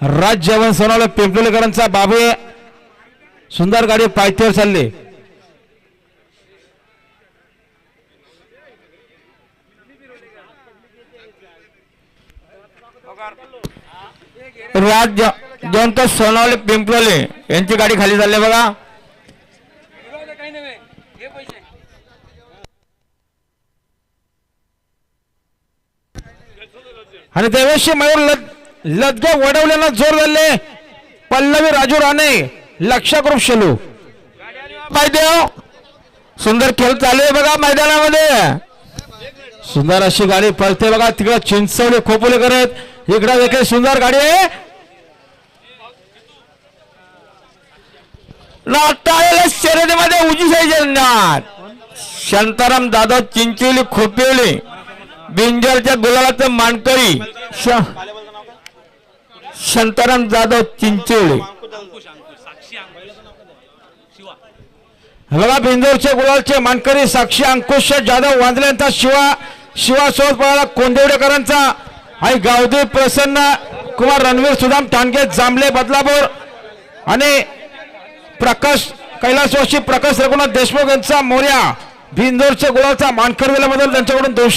राज जवन सोनावलं पिंपळेकरांचा बाबू सुंदर गाडी पायथ्यावर चालली. राज ज- जयंत सोनावले पिंपळले यांची गाडी खाली चालली बघा. आणि त्यावेळेस मयूर लद लदगे वडवल्यानं जोर झाले पल्लवी राजू राणे लक्ष करून शेलू. पायदेव सुंदर खेळ चालू आहे बघा मैदानामध्ये. सुंदर अशी गाडी पळते बघा. तिकडे चिंचवले खोपोले करत. इकडे देखील सुंदर गाडी आहे. शर्यतीमध्ये उजी जगन्नाथ शांताराम दादा चिंचोली खोपिवली बिंजरच्या गुलाबाचं मानकरी. श- शांताराम जाधव चिंचोळे. हलवा बिंदूरचे गुलालचे मानकरी साक्षी अंकुश जाधव वांजल्यांचा शिवा शिवा सोबत पळाला कोंदेवडेकरांचा आणि गावदेव प्रसन्न कुमार रणवीर सुदाम टांगे जांभले बदलापूर आणि प्रकाश कैलासवासी प्रकाश रघुनाथ देशमुख यांचा मोर्या. बिंदोरच्या गुळाचा मानकर दिल्याबद्दल त्यांच्याकडून दोष